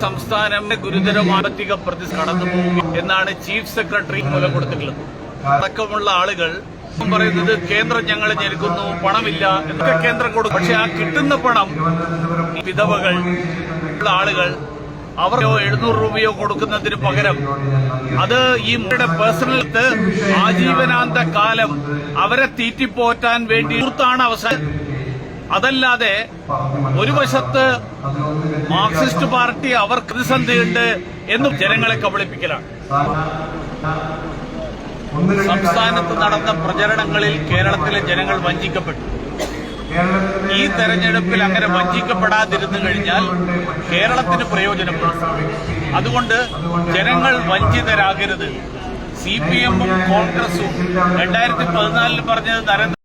സംസ്ഥാനം ഗുരുതരമായ സാമ്പത്തിക പ്രതിസന്ധി കടന്നു പോകും എന്നാണ് ചീഫ് സെക്രട്ടറി മൂലം കൊടുത്തിട്ടുള്ളത് അടക്കമുള്ള ആളുകൾ പറയുന്നത് കേന്ദ്രം ഞങ്ങൾ ഞെരുക്കുന്നു പണമില്ല എന്നൊക്കെ കേന്ദ്രം കൊടുക്കും. പക്ഷെ ആ കിട്ടുന്ന പണം വിധവകൾ ഉള്ള ആളുകൾ അവർക്കോ എഴുന്നൂറ് രൂപയോ കൊടുക്കുന്നതിന് പകരം അത് ഈ മുറിയുടെ പേഴ്സണലിത്ത് ആജീവനാന്ത കാലം അവരെ തീറ്റിപ്പോറ്റാൻ വേണ്ടി ാണ് അവസാനം. അതല്ലാതെ ഒരു വശത്ത് മാർക്സിസ്റ്റ് പാർട്ടി അവർ പ്രതിസന്ധിയുണ്ട് എന്ന് ജനങ്ങളെ കബളിപ്പിക്കലാണ്. സംസ്ഥാനത്ത് നടന്ന പ്രചരണങ്ങളിൽ കേരളത്തിലെ ജനങ്ങൾ വഞ്ചിക്കപ്പെട്ടു. ഈ തെരഞ്ഞെടുപ്പിൽ അങ്ങനെ വഞ്ചിക്കപ്പെടാതിരുന്നു കഴിഞ്ഞാൽ കേരളത്തിന് പ്രയോജനപ്പെടും. അതുകൊണ്ട് ജനങ്ങൾ വഞ്ചിതരാകരുത്. സി പി എമ്മും കോൺഗ്രസും രണ്ടായിരത്തി പതിനാലിൽ പറഞ്ഞത് നരേന്ദ്ര